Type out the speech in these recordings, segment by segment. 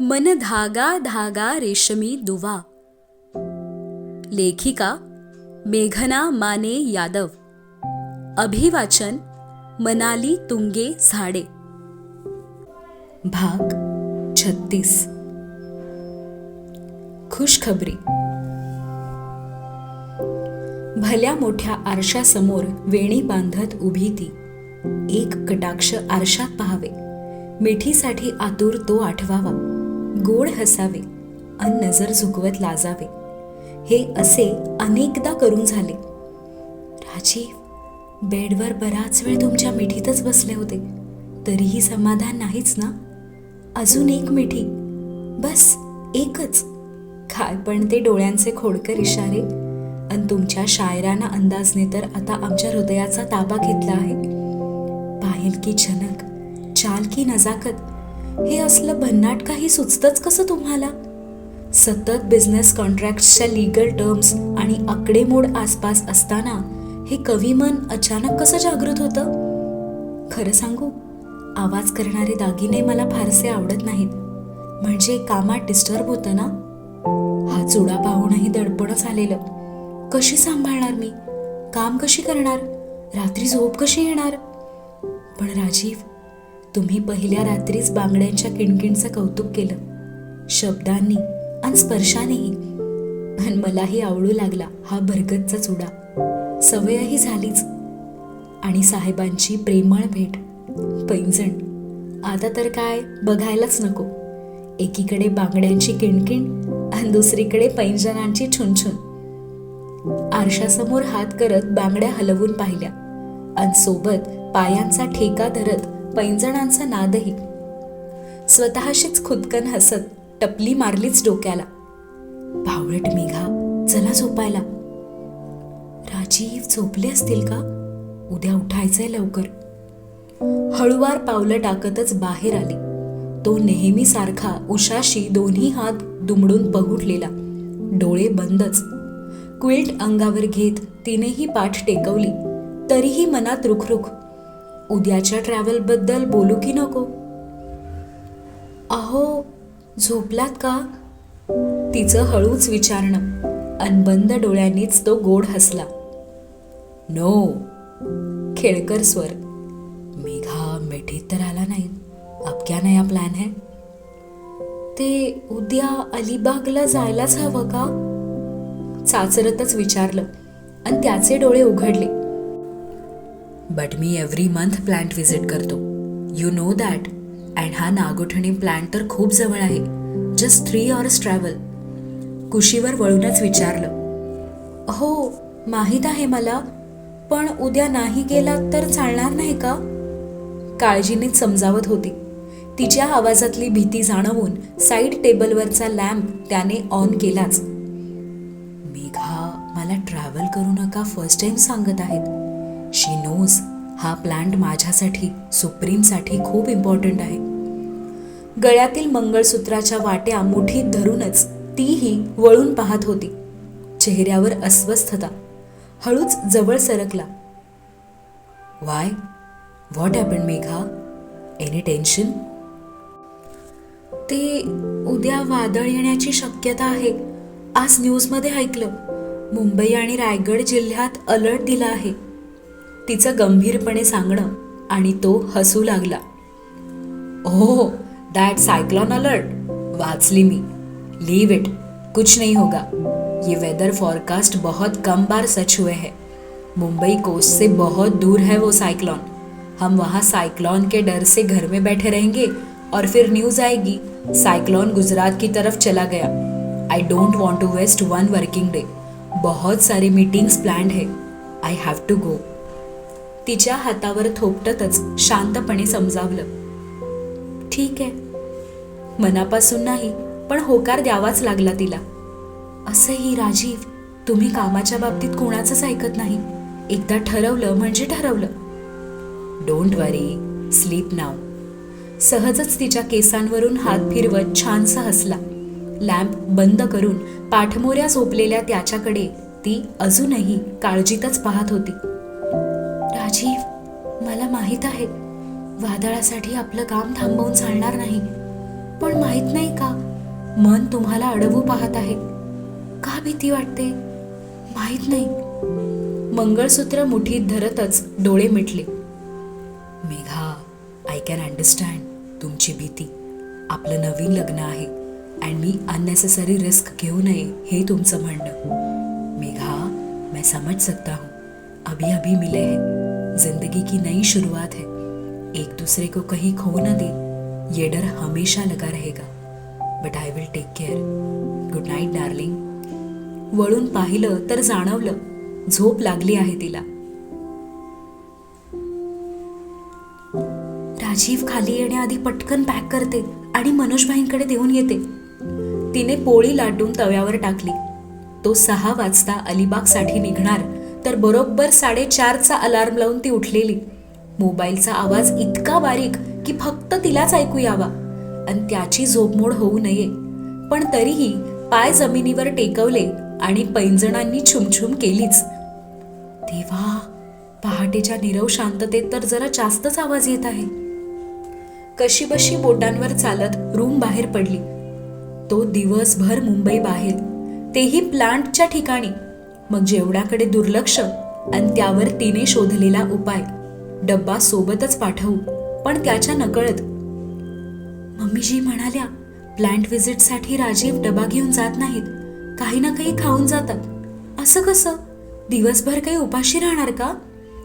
मन धागा धागा रेशमी दुवा. लेखिका मेघना माने यादव. अभिवाचन मनाली तुंगे झाडे. भाग छत्तीस. खुशखबरी. भल्या मोठ्या आरशासमोर वेणी बांधत उभी ती. एक कटाक्ष आरशात पहावे. मिठीसाठी आतुर तो आठवावा. गोड हसावे अन नजर झुकवत लाजावे. हे असे अनेकदा करून झाले. राजीव बेडवर बराच वेळ तुमच्या मिठीतच बसले होते. तरीही समाधान नाहीच ना? अजून एक मिठी. बस एकच. काय पण ते डोळ्यांचे खोडकर इशारे. अन तुमच्या शायराना अंदाजने तर आता आमच्या हृदयाचा ताबा घेतला आहे. पाहिल की झनक चाल की नजाकत. हे असलं भन्नाट काही सुचतंच कसं तुम्हाला? सतत बिझनेस कॉन्ट्रॅक्टच्या लिगल टर्म्स आणि आकडेमोड आसपास असताना हे कवी मन अचानक कसं जागृत होतं? खरं सांगू आवाज करणारे दागिने मला फारसे आवडत नाहीत. म्हणजे कामात डिस्टर्ब होतं ना? हा चुडा पाहूनही दडपणच आलेलं. कशी सांभाळणार मी? काम कशी करणार? रात्री झोप कशी येणार? पण राजीव तुम्ही पहिल्या रात्रीच बांगड्यांच्या किणकिणचं कौतुक केलं. शब्दांनी आणि स्पर्शानेही. पण मलाही आवडू लागला हा भरगतचा चुडा. सवयही झालीच. आणि साहेबांची प्रेमळ भेट. पैंजण आता तर काय बघायलाच नको. एकीकडे बांगड्यांची किणकिण आणि दुसरीकडे पैंजणांची छुनछुन. आरशासमोर हात करत बांगड्या हलवून पाहिल्या. आणि सोबत पायांचा ठेका धरत पैंजणांचा नादही. स्वतःशीच खुदकन हसत टपली मारलीच डोक्याला. भावळट मेघा चला झोपायला. राजीव झोपले असतील का? उद्या उठायचंय लवकर. हळुवार पावलं टाकतच बाहेर आली. तो नेहमी सारखा उशाशी दोन्ही हात दुमडून पहुटलेला डोळे बंदच. क्विल्ट अंगावर घेत तिनेही पाठ टेकवली. तरीही मनात रुखरुख. उद्याच्या ट्रॅव्हलबद्दल बोलू की नको? अहो झोपलात का? तिचं हळूच विचारणं. अनबंद डोळ्यांनीच तो गोड हसला. नो. खेळकर स्वर. मेघा मिठीत तर आला नाही. अब क्या नया प्लॅन है? ते उद्या अलिबागला जायलाच हवं का? चाचरतच विचारलं. आणि त्याचे डोळे उघडले. बट मी एव्हरी मंथ प्लॅन्ट व्हिजिट करतो यू नो दॅट अँड हा नागोठणी प्लॅन्ट तर खूप जवळ आहे. जस्ट थ्री अवर्स ट्रॅव्हल कुशीवर वळूनच विचारलं. हो माहीत आहे मला पण उद्या नाही गेला तर चालणार नाही का? काळजीनेच समजावत होती. तिच्या आवाजातली भीती जाणवून साईड टेबलवरचा लॅम्प त्याने ऑन केलाच. मेघा मला ट्रॅव्हल करू नका फर्स्ट टाइम सांगत आहेत. नोज हा प्लांट माझ्यासाठी सुप्रीमसाठी खूप इम्पॉर्टंट आहे. गळ्यातील मंगळसूत्राच्या वाट्या मुठीत धरूनच तीही वळून पाहत होती. चेहऱ्यावर अस्वस्थता. हळूच जवळ सरकला. Why what happen Megha any tension ते उद्या वादळ येण्याची शक्यता आहे आज न्यूजमध्ये ऐकलं. मुंबई आणि रायगड जिल्ह्यात अलर्ट दिला आहे. तिचं गंभीरपणे सांगणं आणि तो हसू लागला. ओह दैट साइक्लोन अलर्ट वाचली मी. लीव इट कुछ नहीं होगा. ये वेदर फॉरकास्ट बहुत कम बार सच हुए हैं. मुंबई कोस्ट से बहुत दूर है वो साइक्लॉन हम वहाँ साइक्लॉन के डर से घर में बैठे रहेंगे और फिर न्यूज़ आएगी. साइक्लॉन गुजरात की तरफ़ चला गया. I don't want to waste one working day बहुत सारे मीटिंग्स प्लान है. आई हॅव टू गो तिच्या हातावर थोपटतच शांतपणे समजावलं. ठीक आहे. मनापासून नाही पण होकार द्यावाच लागला तिला. असंही राजीव तुम्ही कामाच्या बाबतीत कोणाचंच ऐकत नाही. एकदा ठरवलं म्हणजे ठरवलं. डोंट वरी स्लीप नाव सहजच तिच्या केसांवरून हात फिरवत छानसा हसला. लॅम्प बंद करून पाठमोऱ्या झोपलेल्या त्याच्याकडे ती अजूनही काळजीतच पाहत होती. राजीव मला माहीत आहे वादळासाठी आपलं काम थांबवून चालणार नाही. पण माहीत नाही का मन तुम्हाला अडवू पाहत आहे. का भीती वाटते? माहीत नाही. मंगळसूत्र मुठीत धरतच डोळे मिटले. मेघा आय कॅन अंडरस्टँड तुमची भीती. आपलं नवीन लग्न आहे अँड मी अननेसेसरी रिस्क घेऊ नये हे तुमचं म्हणणं. मेघा मैं समझ सकता हूँ. अभी अभी मिले हैं. जिंदगी की नई शुरुआत है। एक दूसरे को कहीं खो न दे। ये डर हमेशा लगा रहेगा। But I will take care good night darling वळून पाहिलं तर जाणवलं. झोप लागली आहे तिला. राजीव खाली येण्याआधी पटकन पॅक करते आणि मनोजभाईंकडे देऊन येते. तिने पोळी लाटून तव्यावर टाकली. तो सहा वाजता अलिबागसाठी निघणार. तर बरोबर साडेचारचा अलार्म लावून ती उठलेली. मोबाईलचा आवाज इतका बारीक की फक्त तिलाच ऐकू यावा. आणि त्याची झोपमोड होऊ नये. पण तरीही पाय जमिनीवर टेकवले आणि पैंजणांनी छुमछुम केलीच. तेव्हा पहाटेच्या निरव शांततेत तर जरा जास्तच आवाज येत आहे. कशीबशी बोटांवर चालत रूम बाहेर पडली. तो दिवसभर मुंबई बाहेर. तेही प्लांटच्या ठिकाणी. मग जेवणाकडे दुर्लक्ष आणि त्यावर तिने शोधलेला उपाय. डब्बा सोबतच पाठवू पण त्याच्या नकळत. मम्मीजी म्हणाल्या प्लांट व्हिजिटसाठी राजीव डबा घेऊन जात नाहीत. काही ना काही खाऊन जातात. असं कसं? दिवसभर काही उपाशी राहणार का?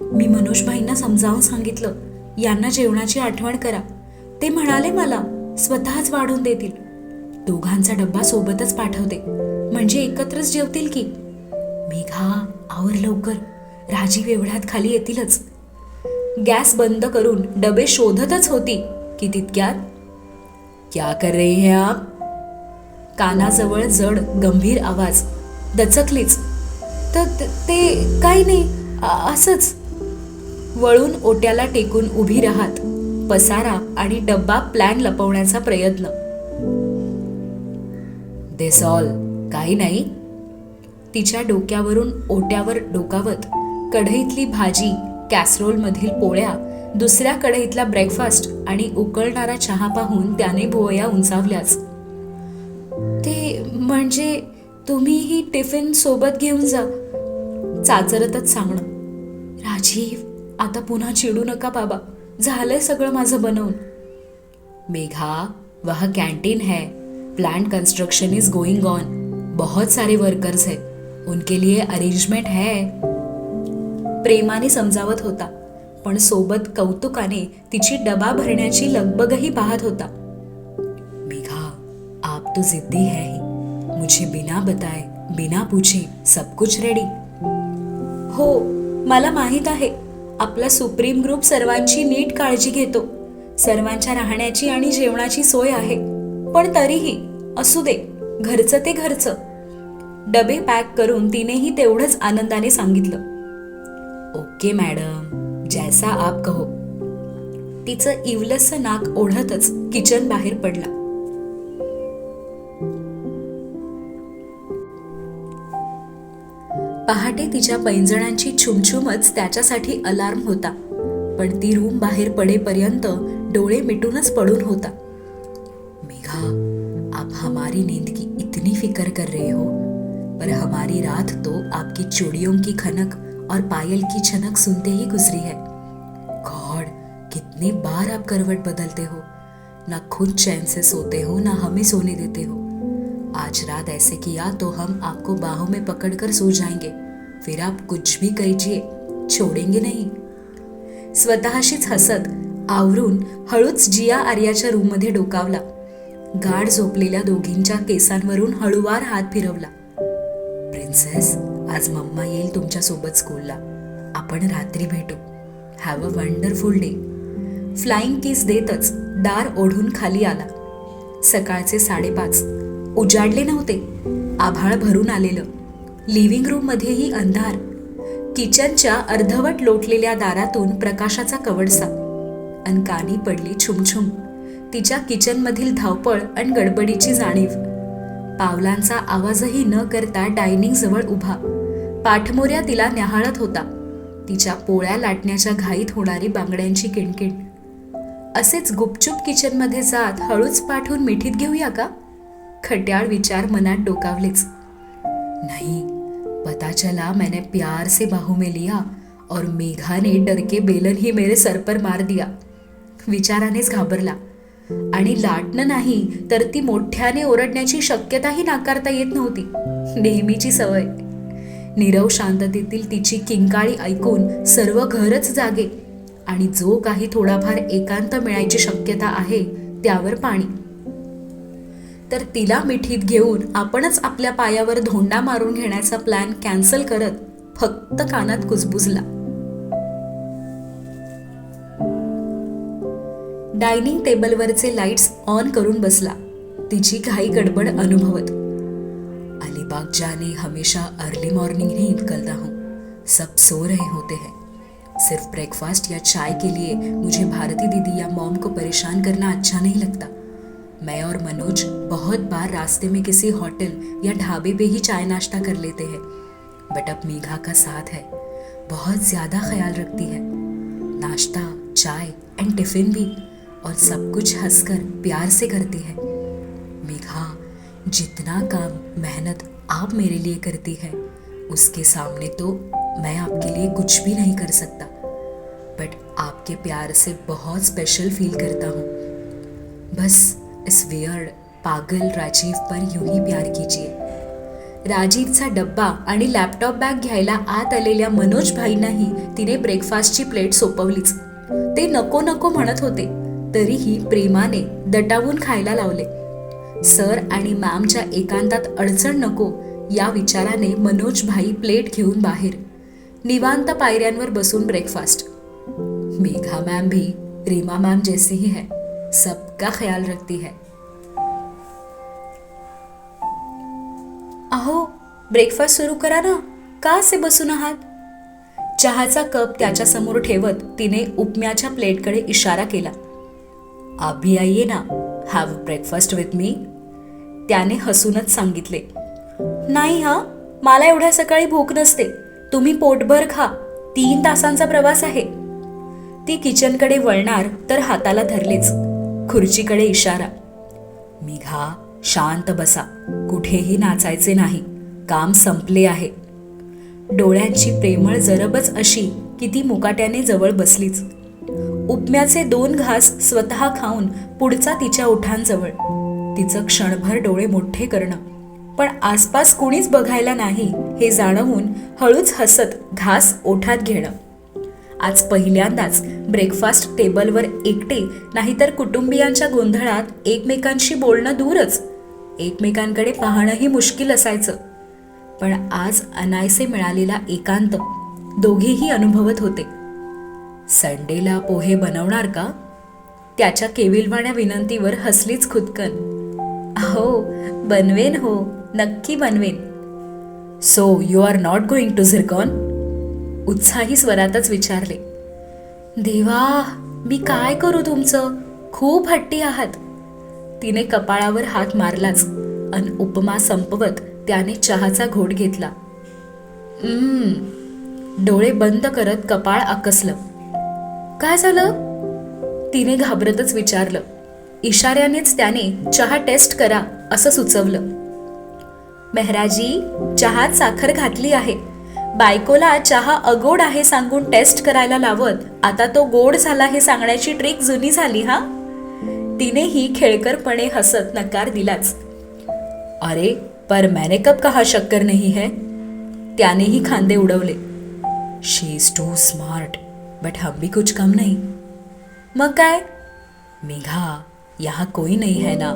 मी मनोजभाईंना समजावून सांगितलं यांना जेवणाची आठवण करा. ते म्हणाले मला स्वतःच वाढून देतील. दोघांचा डब्बा सोबतच पाठवते. म्हणजे एकत्रच जेवतील की? मेघा आवर लवकर. राजीव एवढ्यात खाली येतीलच. गॅस बंद करून डबे शोधतच होती की तितक्यात क्या कर रही है आप? कानाजवळ जड गंभीर आवाज. दचकलीच. तर ते काही नाही असंच. वळून ओट्याला टेकून उभी राहत पसारा आणि डब्बा प्लॅन लपवण्याचा प्रयत्न. दिस ऑल काही नाही. तिच्या डोक्यावरून ओट्यावर डोकावत कढईतली भाजी कॅसरोलमधील पोळ्या दुसऱ्या कढईतला ब्रेकफास्ट आणि उकळणारा चहा पाहून त्याने भुवया उंचावल्याच ते म्हणजे तुम्ही ही टिफिन सोबत घेऊन जा चाचरतच सांगणं. राजीव आता पुन्हा चिडू नका बाबा झालंय सगळं माझं बनवून. मेघा वह कैंटीन है plant construction is going on बहुत सारे वर्कर्स आहेत उनके लिए अरेंजमेंट है। प्रेमाने समजावत होता पण सोबत कौतुकाने तिची डबा भरण्याची लगबगही पाहत होता। मेघा आप तो जिद्दी है ही। मुझे बिना बताए बिना पूछे सब कुछ रेडी हो मला माहीत आहे. आपला सुप्रीम ग्रुप सर्वांची नीट काळजी घेतो. सर्वांच्या राहण्याची आणि जेवणाची सोय आहे. पण तरीही असू दे. घरचं ते घरचं. डबे पॅक करून तिनेही तेवढंच आनंदाने सांगितलं. Okay madam. जैसा आप कहो. तिचं इवलस नाक ओढतच किचन बाहेर पडला. पहाटे तिच्या पैंजणांची छुमछुमच त्याच्यासाठी अलार्म होता पण ती रूम बाहेर पडेपर्यंत डोळे मिटूनच पडून होता. मेघा आप हमारी नींद की इतनी फिकर कर रहे हो. पर हमारी रात तो आपकी चूड़ियों की खनक और पायल की छनक सुनते ही गुजरी है। गॉड, कितनी बार आप करवट बदलते हो। ना खुद चैन से सोते हो, ना हमें सोने देते हो। आज रात ऐसे किया तो हम आपको बाहों में पकड़कर सो जाएँगे। फिर आप कुछ भी कीजिए छोडेंगे नहीं। स्वतःशीच हसत आवरून हळूच जिया आर्याच्या रूममध्ये डोकावला. गाढ झोपलेल्या दोघींच्या केसांवरून हळुवार हात फिरवला. प्रिन्सेस आज मम्मा येईल तुमच्यासोबत स्कूलला आपण रात्री भेटू. Have a wonderful day flying kiss देतच दार ओढून खाली आला. सकाळचे साडेपाच. उजाडले नव्हते. आभाळ भरून आलेलं. लिव्हिंग रूममध्येही अंधार. किचनच्या अर्धवट लोटलेल्या दारातून प्रकाशाचा कवडसा. अन कानी पडली छुमछुम. तिच्या किचनमधील धावपळ आणि गडबडीची जाणीव. पावलांचा आवाजही न करता डायनिंग जवळ उभा. पाठमोऱ्या तिला न्याहाळत होता. तिच्या पोळ्या लाटण्याच्या घाईत होणारी बांगड्यांची किणकिण. असेच गुपचूप किचनमध्ये जात हळूच पाठवून मिठीत घेऊया का? खट्याळ विचार मनात डोकावलेच. नाही पता चला मैंने प्यार से बाहू में लिया और मेघा ने डर बेलन ही मेरे सर पर मार दिया. विचारानेच घाबरला. आणि लाटणं नाही तर ती मोठ्याने ओरडण्याची शक्यताही नाकारता येत नव्हती. नेहमीची सवय. नीरव शांततेतील तिची किंकाळी ऐकून सर्व घरच जागे आणि जो काही थोडाफार एकांत मिळायची शक्यता आहे त्यावर पाणी. तर तिला मिठीत घेऊन आपणच आपल्या पायावर धोंडा मारून घेण्याचा प्लॅन कॅन्सल करत फक्त कानात कुजबुजला. डायनिंग टेबलवरचे लाईट्स ऑन करून बसला. तिची घाई गडबड अनुभवत. अलीबाग जाने हमेशा अर्ली मॉर्निंग ही निकलता हूँ. सब सो रहे होते हैं. सिर्फ़ ब्रेकफास्ट या चाय के लिए मुझे भारती दीदी या मॉम को परेशान करना अच्छा नहीं लगता. मैं और मनोज बहुत बार रास्ते में किसी होटल या ढाबे पे ही चाय नाश्ता कर लेते हैं. बट अब मेघा का साथ है. बहुत ज़्यादा ख्याल रखती है. नाश्ता, चाय एंड टिफ़िन भी. और सब कुछ हंसकर प्यार से करती है। मेघा, जितना काम मेहनत आप मेरे लिए करती है, उसके सामने तो मैं आपके लिए कुछ भी नहीं कर सकता। बट आपके प्यार से बहुत स्पेशल फील करता हूँ। बस इस वियर्ड पागल राजीव पर यूँ ही प्यार कीजिए। राजीवचा डब्बा आणि लॅपटॉप बॅग घ्यायला आत आलेल्या मनोज भाईंनाही तिने ब्रेकफास्टची प्लेट सोपवलीच. ते नको नको म्हणत होते. तरीही प्रेमाने दटावून खायला लावले. सर आणि मॅमच्या एकांतात अडचण नको या विचाराने मनोज भाई प्लेट घेऊन बाहेर. निवांत पायऱ्यांवर बसून ब्रेकफास्ट मेघा मैम भी रीमा मैम जैसी ही है सबका ख्याल रखती है. अहो ब्रेकफास्ट सुरू करा ना का असे बसून आहात? चहाचा कप त्याच्यासमोर ठेवत तिने उपम्याच्या प्लेटकडे इशारा केला. आभी भी ना हॅव ब्रेकफास्ट विथ मी त्याने हसूनच सांगितले नाही हा मला एवढ्या सकाळी भूक नसते. तुम्ही पोटभर खा. तीन तासांचा प्रवास आहे. ती किचनकडे वळणार तर हाताला धरलेच. खुर्चीकडे इशारा मिघा शांत बसा. कुठेही नाचायचे नाही. काम संपले आहे. डोळ्यांची प्रेमळ जरबच अशी की ती मुकाट्याने जवळ बसलीच. उपम्याचे दोन घास स्वतः खाऊन पुढचा तिच्या ओठांजवळ तिचं क्षणभर डोळे मोठे करणं. पण आसपास कुणीच बघायला नाही हे जाणवून हळूच हसत घास ओठात घेणं. आज पहिल्यांदाच ब्रेकफास्ट टेबलवर एकटे नाहीतर कुटुंबियांच्या गोंधळात एकमेकांशी बोलणं दूरच. एकमेकांकडे पाहणंही मुश्किल असायचं. पण आज अनायसे मिळालेला एकांत दोघेही अनुभवत होते. संडेला पोहे बनवणार का? त्याच्या केविलवाण्या विनंतीवर हसलीच खुदकन. हो बनवेन हो नक्की बनवेन. So you are not going to zircon उत्साही स्वरातच विचारले. देवा मी काय करू तुमचं? खूप हट्टी आहात. तिने कपाळावर हात मारलाच अन उपमा संपवत त्याने चहाचा घोट घेतला. डोळे बंद करत कपाळ आकसलं. काय झालं? तिने घाबरतच विचारलं. इशाऱ्यानेच त्याने चहा टेस्ट करा असं सुचवलं. मेहराजी चहात साखर घातली आहे. बायकोला चहा अगोड आहे सांगून टेस्ट करायला लावत आता तो गोड झाला हे सांगण्याची ट्रिक जुनी झाली हा? तिनेही खेळकरपणे हसत नकार दिलाच. अरे पर मैंने कब कहा शक्कर नहीं है? त्यानेही खांदे उडवले. She is too smart but हम भी कुछ कम नहीं। मग काय? मेघा यहाँ कोई नहीं है ना।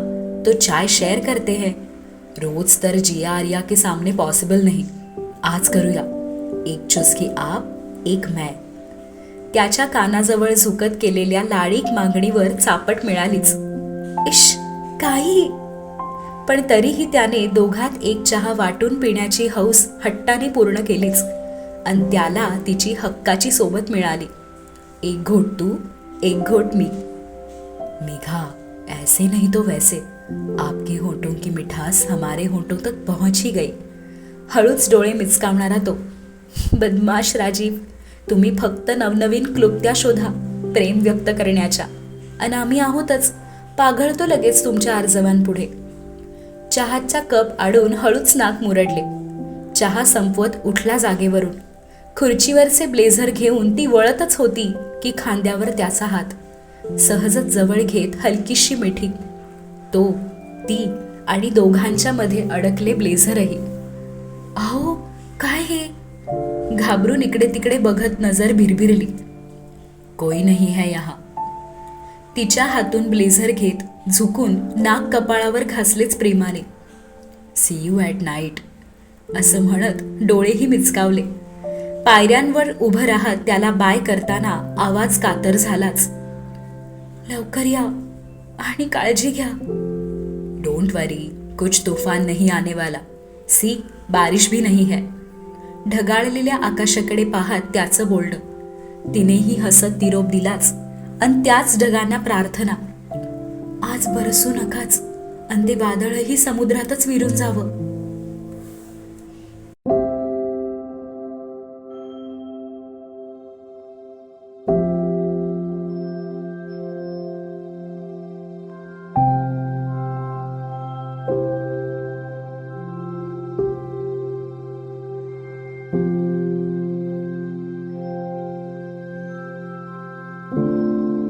तो चाय शेयर करते हैं। रोज तर जिया आर्या के सामने पॉसिबल नहीं। आज करूया। एक चुस्की आप एक मैं। त्याच्या कानाजवळ झुकत केलेल्या लाळीक मागणीवर चापट मिळालीच. इश काही! पण तरीही त्याने दोघात एक चहा वाटून पिण्याची हौस हट्टाने पूर्ण केलीच. आणि त्याला तिची हक्काची सोबत मिळाली. एक घोट तू एक घोट मी. मेघा ऐसे नहीं तो वैसे. आपके होठों की मिठास हमारे होठों तक पहुंच ही गई. हळूच डोळे मिचकावणारा तो. बदमाश राजीव तुम्ही फक्त नवनवीन क्लुप्त्या शोधा प्रेम व्यक्त करण्याच्या. आणि आम्ही आहोतच. पाघळतो लगेच तुमच्या अर्जवांपुढे चहाचा कप आडून हळूच नाक मुरडले. चहा संपवत उठला जागेवरून. खुर्चीवरचे ब्लेझर घेऊन ती वळतच होती की खांद्यावर त्याचा हात. सहजच जवळ घेत हलकीशी मिठी. तो ती आणि दोघांच्या मध्ये अडकले ब्लेझरही. अहो काय हे? घाबरून इकडे तिकडे बघत नजर भिरभिरली. कोई नाही है यहा. तिच्या हातून ब्लेझर घेत झुकून नाक कपाळावर घासलेच प्रेमाने. सी यू ॲट नाईट असं म्हणत डोळेही मिचकावले. पायऱ्यांवर उभं राहत त्याला बाय करताना आवाज कातर झालाच. लवकर या आणि काळजी घ्या. डोंट वरी कुछ तूफान नहीं आने वाला सी बारिश भी नहीं है. ढगाळलेल्या आकाशाकडे पाहत त्याचं बोलणं. तिनेही हसत तिरोप दिलाच अन त्याच ढगांना प्रार्थना. आज बरसू नकाच. अन ते वादळही समुद्रातच विरून जावं.